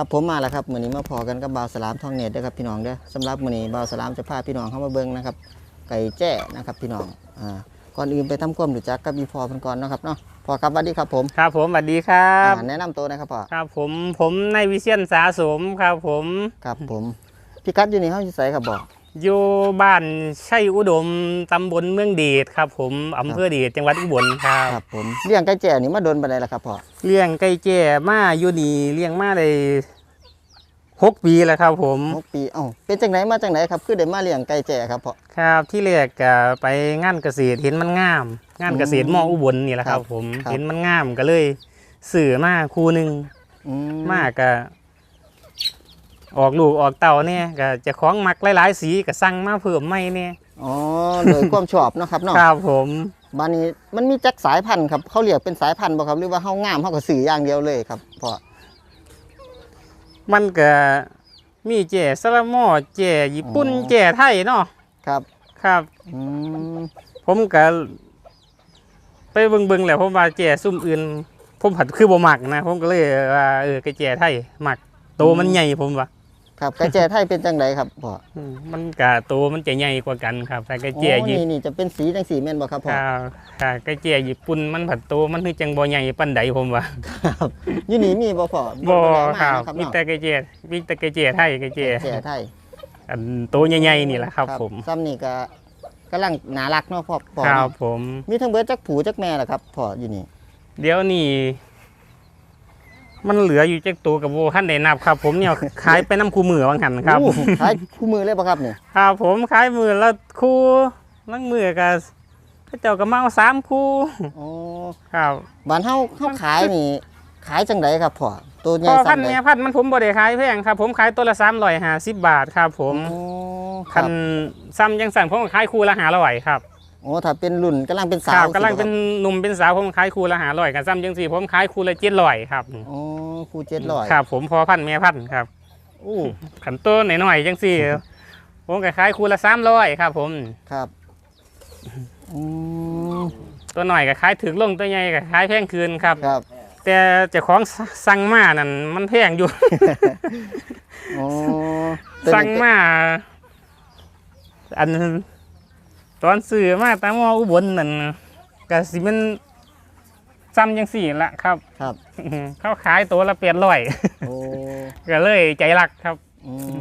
ครับผมมาแล้วครับมื้อนี้มาพอกันกับบ่าวสลามทองเน็ตเด้อครับพี่น้องเด้อสำหรับมื้อนี้บ่าวสลามจะพาพี่น้องเข้ามาเบิ่งนะครับไก่แจ้นะครับพี่น้องอ่าก่อนอื่นไปทำความรู้จักกับอีพอเพิ่นก่อนเนาะครับเนาะพอครับสวัสดีครับผมครับผมสวัสดีครับ อ่าแนะนำตัวนะครับพ่อครับผมผมนายวิเชียนสาสมครับผม ครับผมพี่กัดอยู่นี่เฮาสิใส่ครับบ่อ ยู่บ้านชัยอุดมตำบลเมืองเดชครับ ผมอำเภอเดชจังหวัดอุบลครับ ครับผมเลี้ยงไก่แจ้นี่มาโดนปานใดล่ะครับพ่อเลี้ยงไก่แจ้มาอยู่นี่เลี้ยงมาได้หกปีแล้วครับ ผมหกปีเอ้าเป็นจังไหนมาจังไหนครับคือได้มาเลี้ยงไก่แจ้ครับพ่อครับ ที่แรกก็ไปงานเกษตรเห็นมันงาม งานเกษตรมออุบลนี่แหละครับ ผมครับเห็นมันงามก็เลยสื่อมาคู่หนึ่งอืมากก็ ออกลูกออกเต่าเนี่ยก็เจะคล้าของมักหลายๆ สีก็สั่งมาเพิ่มไม่เนี่ยอ๋อโดยความชอบเนาะครับเนาะครับผมบ้านนี้มันมีจักสายพันธุ์ครับเขาเรียกเป็นสายพันธุ์บ่ครับหรือว่าเฮางามเฮาก็ซื้ออย่างเดียวเลยครับพ่อมันก็มีแจ่สลามอแจ่ญี่ปุ่นอ๋อแจ่ไทยเนาะครับครับอืมผมก็ไปเบิ่งๆแหล้วผมว่าแจ่ซุ่มอื่น ผมผัดคือบ่มักนะ ผมก็เลยว่าเออไก่แจ่ไทยมักโตมันใหญ่ผมว่า ครับไก่แจ้ไทยเป็นจังไดครับพ่ออืมมันก็โตมันจะใหญ่กว่ากันครับแต่ไก่แจ่โอ้ญี่นี่นี่จะเป็นสีจังสีแม่นบ่ครับพ่อครับค่ะไก่แจ่ญี่ปุ่นมันผัดโตมันคือจังบ่ใหญ่ปานใดผมว่าครับอยู่นี่มีบ่พ่อบ่ได้คมารับเนาะครับมีเนาะแต่ไก่แจ่มีแต่ไก่แจ่ไทยไก่แจ่แจ้ไทยอันโตใหญ่ๆนี่แหละครับ ผมซ้ำนี่ก็กำลังน่ารักเนาะพ่อพ่อครับเนาะผม มีทั้งเบิดจักผูจักแม่ล่ะครับพ่ออยู่นี่ เดี๋ยวนี้ มันเหลืออยู่จักตัวกับโบท่านได้นับครับ ผมเนี่ยขายไปน้ำคูมือบางหันครับโอ้ขายคู่มือเลยบ่ครับนี่ครับผมขายมือละคู่ลังมือกับพระเจ้าก็มาเอาสามคู่อ๋อครับบ้านเฮาเฮาขายนี่ ขายจังไดครับพ่อตัวใหพญ่อพันซ้ำใดเนี่ยพันมันผมบ่ได้ขายแพงครับ ผมขายตัวละสามร้อยห้าสิบบาทครับ ผมอ๋อคคัรับนซ้ำยังสั่งผมก็ขายคู่ละห้าร้อยครับ โอ้ถ้าเป็นรุ่นกำลังเป็นคสารัวบกำลังเป็นหนุ่มเป็นสาวผมขายคู่ละห้าร้อยกันซ้ำยังสี่ผมขายคู่ละเจ็ดร้อยครับอ๋อคู่เจ็ดร้อยครับ ผมพอพันแม่พันครับโอ้ขันต้นหน่อยๆจังสี่ผมก็ขายคูละสามร้อยครับ ผมครับอืมตัวหน่อยก็ขายถึงลงตัวใหญ่ก็ขายแพงคืนครับครับ แต่เจ้าของสั่งมานั่นมันแพงอยู่อ๋อสั่งมาอัน ตอนซื้อมาตามมออุบลนั่นก็สิมันซ้ำยังสี่ละครับ ครับ เขาขายตัวละเปลี่ยนร้อยโอ้ก็เลยใจรักครับอืม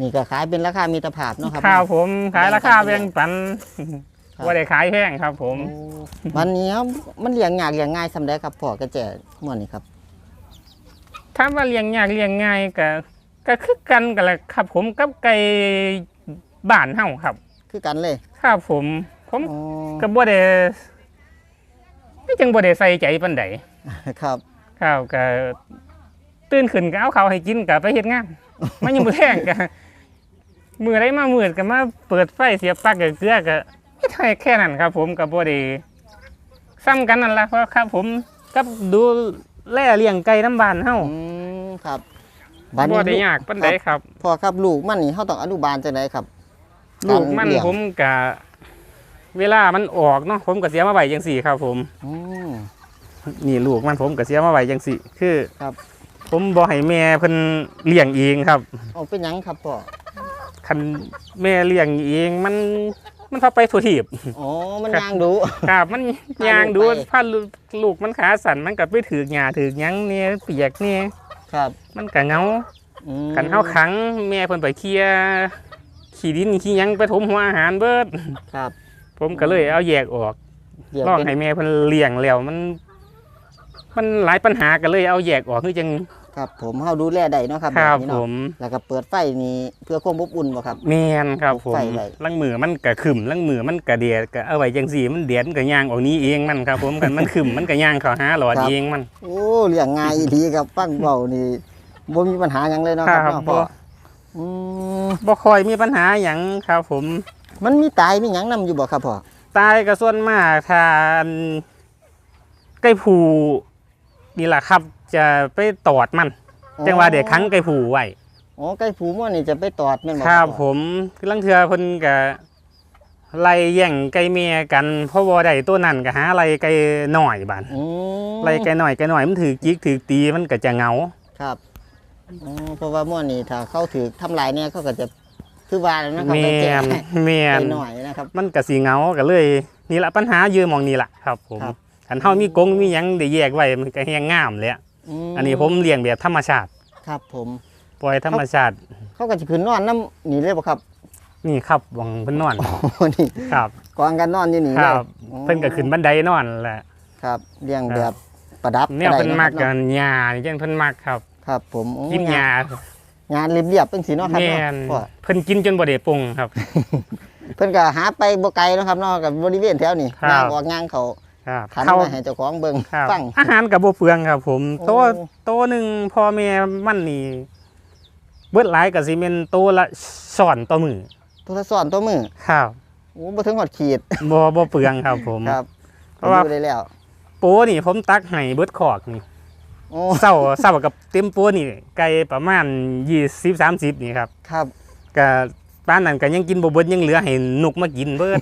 นี่ก็ขายเป็นราคามิตรภาพเนาะครับข้าวผมขายราคาแบ่งปันครับว่าได้ขายแพงครับ ผมโอ้วันนี้ครับมันเลี้ยงยากเลี้ยงง่ายสำได้ครับพ่อกระแจม่วนนี่ครับถ้าว่าเลี้ยงยากเลี้ยงง่ายก็ก็คือกันกันแหละครับ ผมกับไก่บ้านเฮาครับ คือกันเลย ครับผม ผมอ๋อ ก็บ่ได้ก็จังบ่ได้ใส่ใจปานใดครับ ครับก็ตื่นขึ้นก็เอาข้าวให้กินก็ไปเฮ็ดงาน มันยังบ่แท่งก็มื้อใดมามื้อก็มาเปิดไฟเสียบปลั๊กก็เกลือก็เฮ็ดให้แค่นั้นครับ ผมก็บ่ได้ซ้ำกันนั่นล่ะเพราะครับ ผมกับดูแลเลี้ยงไก่น้ำบ้านเฮาอืมครับบ่ได้ยากปานใดครับพ่อครับลูกมันนี่เฮาต้องอนุบาลจังไดครับ ลูกมันการเลี้ยงผมกะเวลามันออกเนาะผมก็เสียมาไว้จังสี่ครับผมอืมนี่ลูกมันผมก็เสียมาไว้จังสี่ คือครับ ผมบ่ให้แม่เพิ่นเลี้ยงเองครับเอาเป็นหยังครับพ่อคันแม่เลี้ยงเองมันมันพาไปทั่วทีบอ๋อ มันครับยางดูครับมันพาลูกยางดูไปพาลูกลูกมันขาสั่นมันก็ไปถือกหญ้าถือกหยังเนี่ยเปียกเนี่ยครับ มันก็เหงาอืมกันเฮาขังแม่เพิ่นไปเคลียร์ ขี้ดินขี้หยังไปถมหัวอาหารเบิด ครับ ผมก็เลยเอาแยกออกเดี๋ยวลองเป็นให้แม่เพิ่นเลี้ยงแล้วมัน มันหลายปัญหากันเลยเอาแยกออกคือจังครับผมเฮาดูแลได้เนาะครับครับแนี้ผเนาะมแล้วก็เปิดไฟนี่เพื่อความอบอุ่นบ่ครับ แม่นครับผมไฟไว้ ลังมือมันกะขึ้มลังมือมันกะเดียดกะเอาไว้จังสี่มันเดียดมันกะย่างออกนี้เองมันครับผมกันมันขึ้มมันกะย่างเข้าหาหลอดเองมัน โอ้เลี้ยงง่ายอีหลีครับฟังเบานี่บ่มีปัญหาหยังเลยเนาะครับครับเนาะพ่อบ่ อืมบ่ค่อยมีปัญหาหยังครับผม มันมีตายมีหยังนํอยู่บ่ครับพ่อตายก็ส่วนมากทานไก่ผูนี่แหละครับ จะไปตอดมัน จังว่าเด็กขังไก่ผูไว้อ๋อไก่ผูม่วนนี่จะไปตอดแม่นบ่ครับพ่อผมคือลังเทือเพิ่นก็ไล่แย่งไก่เมียกันเพราะว่าได้ตัวนั้นก็หาไล่ไก่หน่อยบานอืมไล่ไก่หน่อยไก่หน่อยมันถือจิกถือตีมันก็จะเหงาครับ อ๋อเพราะว่าม่วนนี่ถ้าเข้าถือทำลายเนี่ยเขาก็จะคือว่าแล้วนะครับแมไปแจ้งนแมนไปหน่อยนะครับ มันก็สีเหงาก็เลยนี่ละปัญหาอยู่หมองนี่ล่ะครับผมครับคันเฮามีกรงมีหยังได้แยกไว้มันก็แฮงงามเลยอะอันนี้ผมเลี้ยงแบบธรรมชาติ ครับ ผมปล่อยธรรมชาติ เขาก็จะขึ้นนอนน้ำนี่เลยบ่ครับ นี่ครับหวังเพิ่นนอนโอ้นี่ครับกองกันนอนอยู่นี่คเลรัยบอ๋อเพิ่นก็ขึ้นบันไดนอนแหละครับเลี้ยงครับแบบประดับแนวเพิ่นมักได้ะคกัรับนหญ้านี่จังเพิ่นมักครับ ครับ ผมโอ้กินหญ้างานเรียบๆเป็นสีเนาะครับแม่นเนาะพ่อเพิ่นกินจนบ่ได้ปรุงครับ เพิ่นก็หาไปบ่ไกลเนาะครับเนาะกับบริเวณแถวนี้ครับย่างออกย่างเขาครับขันเข้ามาให้เจ้าของเบิ่งครับฟัง อาหารกับบ่เปลืองครับ ผมโอ้ โตโตหนึงพ่อแม่มันนี่เบิดหลายก็สิแม่นโตละช้อนต่อมื้อตัวละซ้อนตัวมือครับโอ้บ่ถึงหอดขีดบ่บ่เปลืองครับผม ครับเพราะว่า ดูได้แล้ว โปนี่ผมตักให้เบิดขอกนี่ โอ้เศร้าเศร้ากับเต็มโปนี่ไก่ประมาณ20 30นี่ครับครับ ก็ป้านนั้นก็ยังกินบ่เบิดยังเหลือให้นกมากินเบิด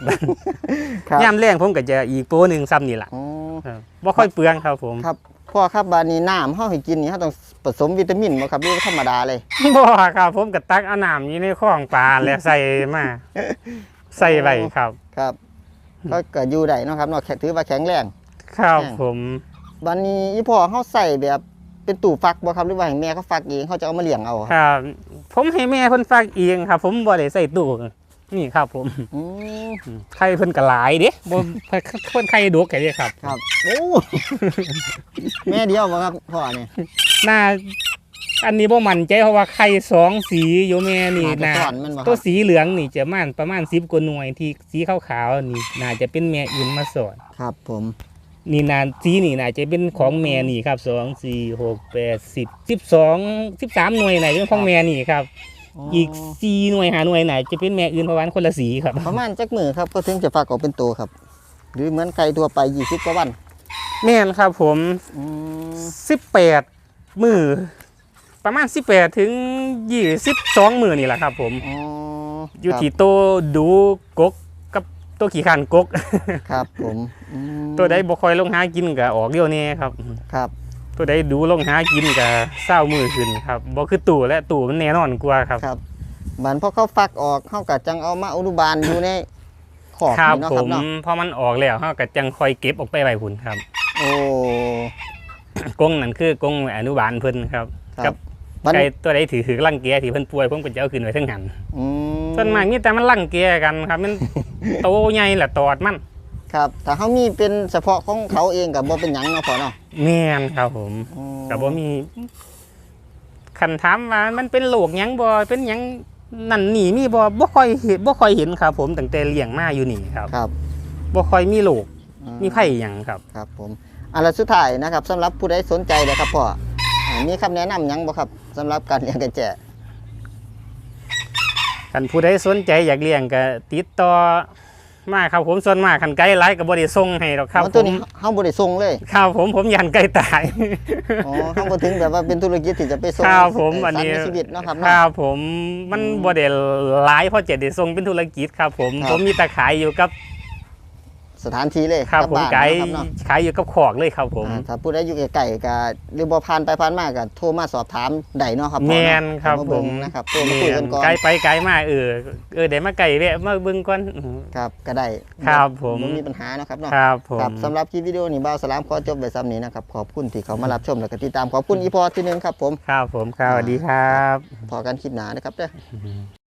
ครับยามแรงผมก็จะอีกโปหนึงซ้ำนี่ล่ะอ๋อครับบ่ค่อยเปลืองครับผมครับพ่อครับบาดนี้น้ำเฮาให้กินนี่เฮาต้องผสมวิตามินบ่ครับหรือว่าธรรมดาเลยบ่ครับ ผมก็ตักเอาน้ำอยู่ในคลองปลาแล้วใส่มา ใส่ไว้ครับ ครับก็ก็อยู่ได้เนาะครับเนาะแค่ถือว่าแข็งแรง ครับแห้งผม บัดนี้อีพ่อเฮาใส่แบบเป็นตู้ฟักบ่ครับหรือว่าให้แม่เขาฟักเองเขาจะเอามาเลี้ยงเอาครับครับ ผมให้แม่เพิ่นฝากเองครับ ผมบ่ได้ใส่ตู้นี่ครับผมอืมไข่เพิ่นก็หลายเด้บ่เพิ่นไข่ดกแค่นี้ครับ ครับโอ้แม่เดียวบ่ครับพ่อเนี่ยน่าอันนี้บ่มั่นใจเพราะว่าไข่สองสีอยู่แม่นี่น่าจะน่าสอนมันบ่คตัรัวบสีเหลืองนี่จะมันประมาณ10กว่าหน่วยที่สีขาวๆนี่น่าจะเป็นแม่อื่นมาสอนครับผม นี่นาสีนี่น่าจะเป็นของแม่นี่ครับสองสี่หกแปดสิบสิบสองสิบสามหน่วยไหนเป็นของแม่นี่ครับ อีกสี่หน่วยหาหน่วยไหนจะเป็นแม่อื่นเพราะว่าคนละสีครับ ประมาณจักมือครับก็ถึงจะฟักออกเป็นตัวครับ หรือเหมือนไก่ทั่วไป20กว่าวันแม่นครับผมอืมสิบแปดมือประมาณสิบแปดถึงยี่สิบสองมือนี่แหละครับ ผมอ๋ออยู่ครับที่โตวดูกกกับ ตัวขี่ขันกก ครับผมอืมตัวใดบ่คอยลงหากินก็ออกเดียวนี้ครับ ครับ ตัวใดดูลงหากินก็เศร้ามือขึ้นครับบ่คือตู่และตู่มันแน่นอนกว่าครับ ครับบันพอเขาฟักออกเขาก็จังเอามาอนุบาลอยู่ในขอบครับนี่เนาะผครับมเนาะพอมันออกแล้วเฮาก็จังคอยเก็บออกไปไว้พุ่นครับ โอ้กรงนั่นคือกรงอนุบาลเพิ่นครับ ครับบัน ไก่ตัวใดถือถือรังแกที่เพิ่นป่วยผมก็จะเอาขึ้นไว้เทั้งหันอืมส่วนมากมีแต่มันรังแกกันครับ มันโตใหญ่แหละตอดมันครับถ้าเขามีเป็นเฉพาะของเขาเองกับบ่เป็นหยังเนาะพอเนาะแม่นครับผมอืมก็บ่มีคันถามว่ามันเป็นโรคหยังบ่เป็นหยังนั่นนี่มีบ่บ่ค่อยเห็นบ่ค่อยเห็นครับ ผมตั้งแต่เลี้ยงมาอยู่นี่ครับครับบ่ค่อยมีโรคอืมีไผหยังครับ ครับ ผมอันละสุดท้ายนะครับสำหรับผู้ใดสนใจเลยครับพ่ออ่า มีคำแนะนำหยังบ่ครับสำหรับการเลี้ยงกระแจคันผู้ใดสนใจอยากเลี้ยงก็ติดต่อมาครับผมส่วนมากคันไกด์ไลฟ์ก็บ่ได้ส่งให้หรอกครับอ๋อผตัวมนี้เฮาบ่ได้ส่งเลยครับผมผมยันไกด์ตายอ๋อเฮาบ่ถึงแบบว่าเป็นธุรกิจที่จะไปส่งครับผมให้อันนี้สัตว์มีชีวิตเนาะครับคเนาะรับผมมันอืมบ่ได้หลายเพราะจะได้ส่งเป็นธุรกิจครับ ผมครับผมมีแต่ขายอยู่กับ สถานที่เลยครับกัผมบ้านไกด์เนาะครับเนาะขายอยู่กับขอกเลยครับผมอ่าถ้าผู้ใดอยู่ใกล้ๆก็หรือบ่ผ่านไปผ่านมาก็โทรมาสอบถามได้เนาะครับพ่อแมเาะนครับเอาาผเบิ่งมนะครับโทรมาคุยกันก่อนไกลไปไกลมาเออเออได้มาไกลแวะมาเบิ่งก่อนอืมครับก็ได้ครับผมบ่มีปัญหาเนาะครับเนาะครับผมครับสำหรับคลิปวิดีโอนี้บ่าวสลามขอจบไว้ซ้ำนี้นะครับขอบคุณที่เขามารับชมและก็ติดตามขอบคุณอีพอที่หนึงครับผมครับผมครับสวัสดีครับพอกันคลิปหน้านะครับเด้อ